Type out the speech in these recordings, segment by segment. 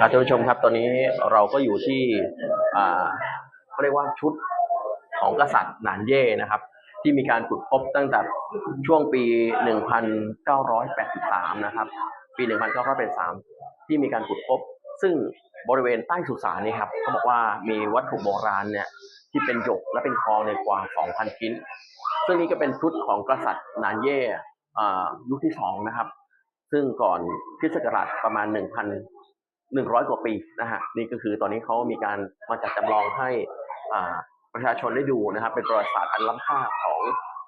ครับท่านผู้ชมครับตอนนี้เราก็อยู่ที่อ่าเขาเรียกว่าชุดของกษัตริย์หนานเย่นะครับ ที่มีการขุดพบตั้งแต่ช่วงปี 1983 นะครับ ปี 1983 ที่มีการขุดพบ ซึ่งบริเวณใต้สุสานนี่ครับเขาบอกว่ามีวัตถุโบราณเนี่ยที่เป็นหยกและเป็นทองในกว่า 2,000 ชิ้น ซึ่งนี่ก็เป็นชุดของกษัตริย์หนานเย่ยุคที่สองนะครับ ซึ่งก่อนคริสต์ศักราชประมาณ 1,100 กว่าปีนะฮะนี่ก็คือตอนนี้เขามีการมาจัดจำลองให้ประชาชนได้ดูนะครับ เป็นประวัติศาสตร์อันล้ำค่าของ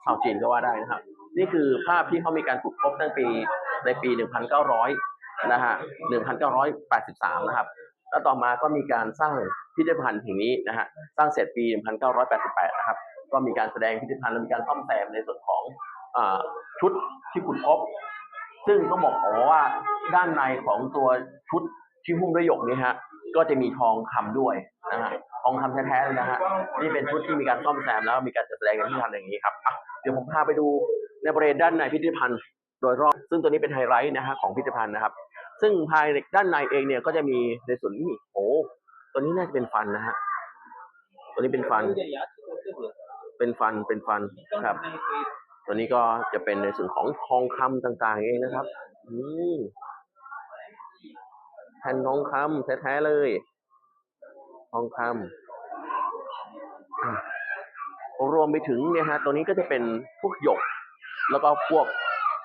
ชาวจีนก็ว่าได้นะครับ นี่คือภาพที่เขามีการขุดพบตั้งปีในปี 1,900 นะฮะ 1,983 นะครับ แล้วต่อมาก็มีการสร้างพิพิธภัณฑ์แห่งนี้นะฮะ สร้างเสร็จปี 1988 นะครับ ก็มีการแสดงพิพิธภัณฑ์และมีการซ่อมแซมในส่วนของอชุดที่ขุดพบ ซึ่งต้องบอกอ๋อว่าด้านในของตัวชุดที่หุ้มด้วยหยกนี้ฮะ ก็จะมีทองคำด้วยนะฮะทองคำแท้ๆเลยนะฮะนี่เป็นชุดที่มีการซ่อมแซมแล้วมีการจัดแสดงในพิพิธภัณฑ์อย่างนี้ครับเดี๋ยวผมพาไปดูในบริเวณด้านในพิพิธภัณฑ์โดยรอบซึ่งตัวนี้เป็นไฮไลท์นะฮะของพิพิธภัณฑ์นะครับ ซึ่งภายในด้านในเองเนี่ยก็จะมีในส่วนนี้โอ้ตัวนี้น่าจะเป็นฟันนะฮะตัวนี้เป็นฟัน เป็นฟันเป็นฟันครับ ตัวนี้ก็จะเป็นในส่วนของทองคำต่าง ๆ เองนะครับ อืมแผ่นทองคำแท้ๆเลย ทองคำอะรวมไปถึงเนี่ยฮะ ตัวนี้ก็จะเป็นพวกหยก แล้วก็พวก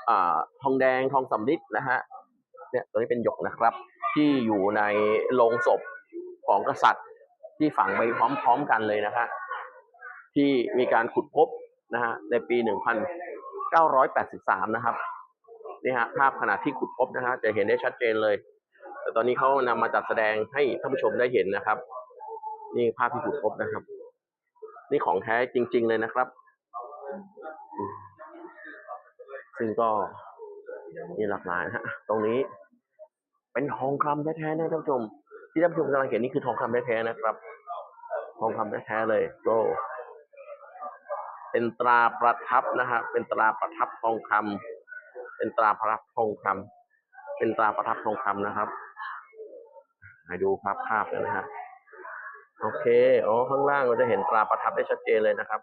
อ่าทองแดงทองสำริดนะฮะ เนี่ย ตัวนี้เป็นหยกนะครับ ที่อยู่ในโลงศพของกษัตริย์ที่ฝังไปพร้อม ๆ กันเลยนะฮะที่มีการขุดพบ นะฮะในปี 1983 นะครับนี่ฮะภาพขณะที่ขุดพบนะฮะจะเห็นได้ชัดเจนเลยแต่ตอนนี้เขานำมาจัดแสดงให้ท่านผู้ชมได้เห็นนะครับ นี่ภาพที่ขุดพบนะครับ นี่ของแท้จริง ๆ เลยนะครับ ซึ่งก็มีหลากหลายนะฮะตรงนี้ เป็นทองคำแท้ๆนะท่านผู้ชม ที่ท่านผู้ชมกำลังเห็นนี่คือทองคำแท้ๆนะครับ ทองคำแท้ๆเลยโก็ เป็นตราประทับนะฮะเป็นตราประทับทองคำเป็นตราประทับทองคำเป็นตราประทับทองคำนะครับให้ดูภาพภาพกันนะฮะโอเคอ๋อข้างล่างเราจะเห็นตราประทับได้ชัดเจนเลยนะครับ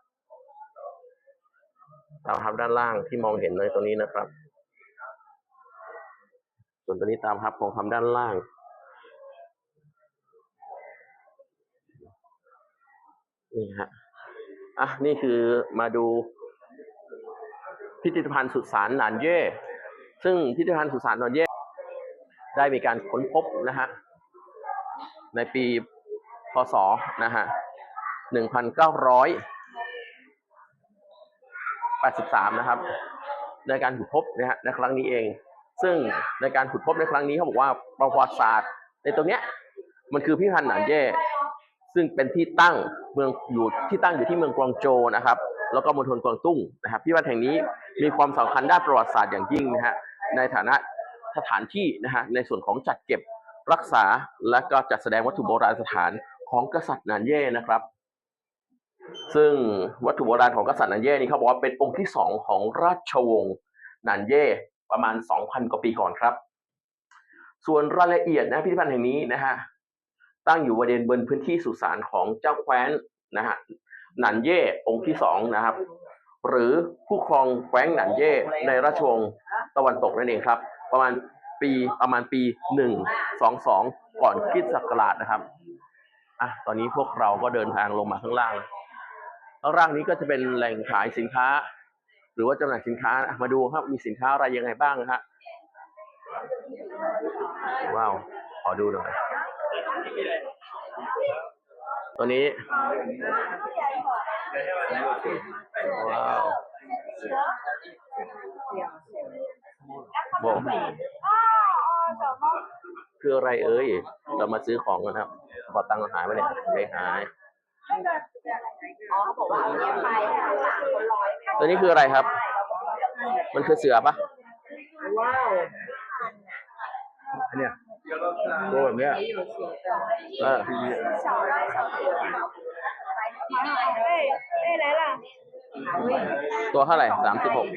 ตราประทับด้านล่างที่มองเห็นเลยตัวนี้นะครับ ส่วนตัวนี้ตราประทับทองคำด้านล่าง นี่ฮะ อะนี่คือมาดูพิพิธภัณฑ์สุสานหนานเย่ ซึ่งพิพิธภัณฑ์สุสานหนานเย่ ได้มีการค้นพบนะฮะในปีพศนะฮะ1983นะครับ ในการขุดพบนะฮะในครั้งนี้เอง ซึ่งในการขุดพบในครั้งนี้เขาบอกว่าประวัติศาสตร์ ในตรงเนี้ยมันคือพิพิธภัณฑ์หนานเย่ ซึ่งเป็นที่ตั้งเมืองอยู่ที่ตั้งอยู่ที่เมืองกวางโจนะครับ แล้วก็มณฑลกวางตุ้งนะครับพิพิธภัณฑ์แห่งนี้มีความสำคัญด้านประวัติศาสตร์อย่างยิ่งนะฮะในฐานะสถานที่นะฮะในส่วนของจัดเก็บรักษาและก็จัดแสดงวัตถุโบราณสถานของกษัตริย์นานเย่นะครับ ซึ่งวัตถุโบราณของกษัตริย์นานเย่นี่เขาบอกว่าเป็นองค์ที่สองของราชวงศ์นานเย่ประมาณ 2,000 กว่าปีก่อนครับ ส่วนรายละเอียดนะพิพิธภัณฑ์แห่งนี้นะฮะ ตั้งอยู่บริเวณบนพื้นที่สุสานของเจ้าแคว้นนะฮะหนันเย่องค์ที่สองนะครับ หรือผู้ครองแคว้นหนันเย่ในราชวงศ์ตะวันตกนั่นเองครับ ประมาณปีประมาณปีหนึ่งสองสองก่อนคริสต์ศักราชนะครับอะตอนนี้พวกเราก็เดินทางลงมาข้างล่างข้างล่างนี้ก็จะเป็นแหล่งขายสินค้า หรือว่าจำหน่ายสินค้าอะมาดูครับมีสินค้าอะไรยังไงบ้างนะฮะว้าวขอดูหน่อย ตัวนี้ ว้าวโบคืออะไรเอ่ย เรามาซื้อของกันครับกระเป๋าตังค์เราหายไปเนี่ยไม่หายอ๋อเขาบอกว่าเอาเนี่ยไปสามคนร้อยตัวนี้คืออะไรครับ มันคือเสือปะว้าวอันเนี้ย ตัวแบบเนี้ยเออได้แล้วล่ะตัวเท่าไหร่สามสิบหกเ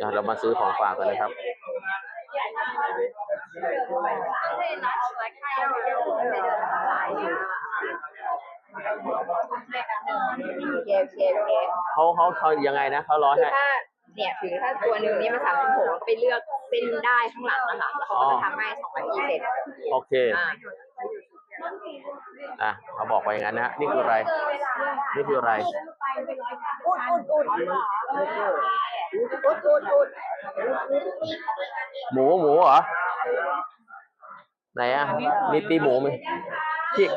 ดี๋ยวเรามาซื้อของฝากกันเลยครับเชฟเชฟเช เขาเขาเขายังไงนะเขาร้อยคือให้ ถ้าเนี่ยถือถ้าตัวหนึ่งนี่มันสามสิบหกก็ไปเลือกเส้นได้ข้างหลังนะคะแล้วเขาก็จะทำให้สองร้อยยี่สิบโอเค อ่าอะเขาบอกไปอย่างนั้นนะ นี่คืออะไร นี่คืออะไร อุดอุดอุดอุดอุดอุดอุดหมูหมูเหรอ ไหนอะ มีตีหมูไหมพริก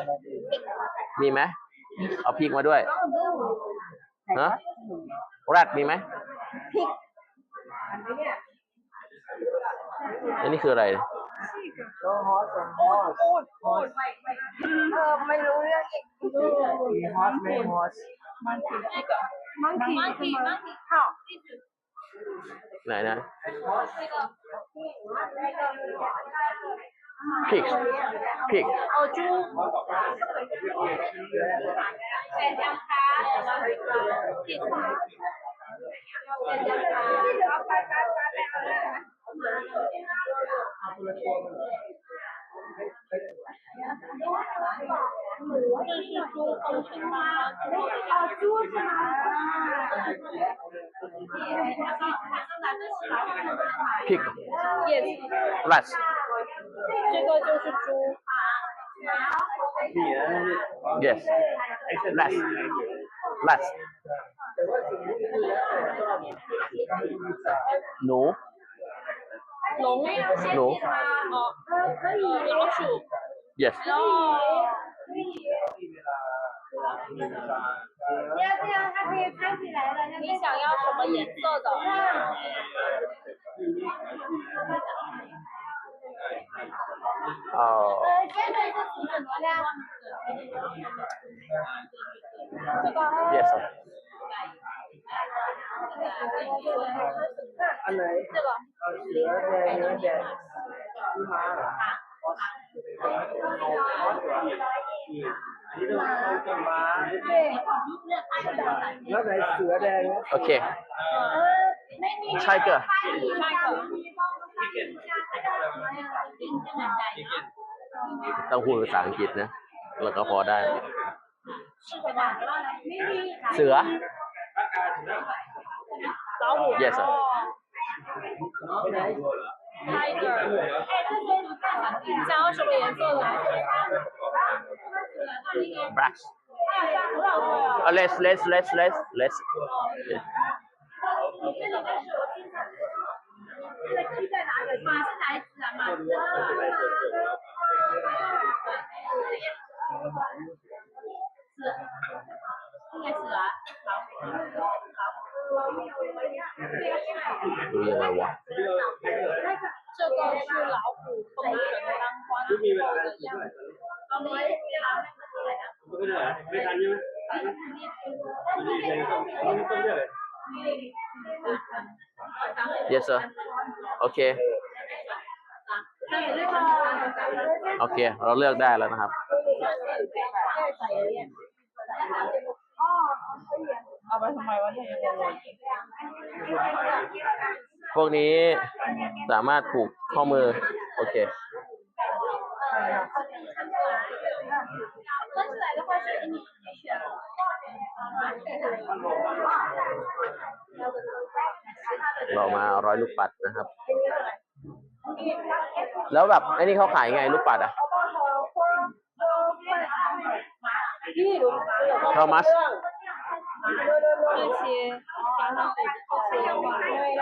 มีไหม เอาพริกมาด้วยฮะ แรดมีไหมอันนี้คืออะไร เออไม่รู้เรื่องอีก monkey monkey monkey 好ไหนนะ พริกพริก 哦猪แกงยังคะผิดแกงยังคะ这是猪红心吗？哦，猪是吗？ พริก Yes， แรด 这个就是猪。 yes แ less. No.，no，yes，可以。你想要什么颜色的？哦、Yes, sir. อันไหนเอาเสือแดงเนื้อแดงมาเคอสคเหรแล้วไหนเสือแดง Okay. Tiger. Tiger. ต้องพูดภาษาอังกฤษนะ แล้วก็พอได้ เสือ 老虎 yes sir tiger。想要什么颜色的？ black 啊 less less less less less 马是哪一只啊？马。应 ดูยังไงวะ 这个是老虎封神当官后的样子。 ไม่ทันใช่ไหมไม่ทันไม่ต้องเลือกเลย yes sir โอเค โอเค เราเลือกได้แล้วนะครับ ทำไมวะพวกนี้สามารถผูกข้อมือ โอเคเรามาร้อยลูกปัดนะครับ แล้วแบบไอ้นี่เขาขายไงลูกปัดอะ How มาส 这些加上这些的话因为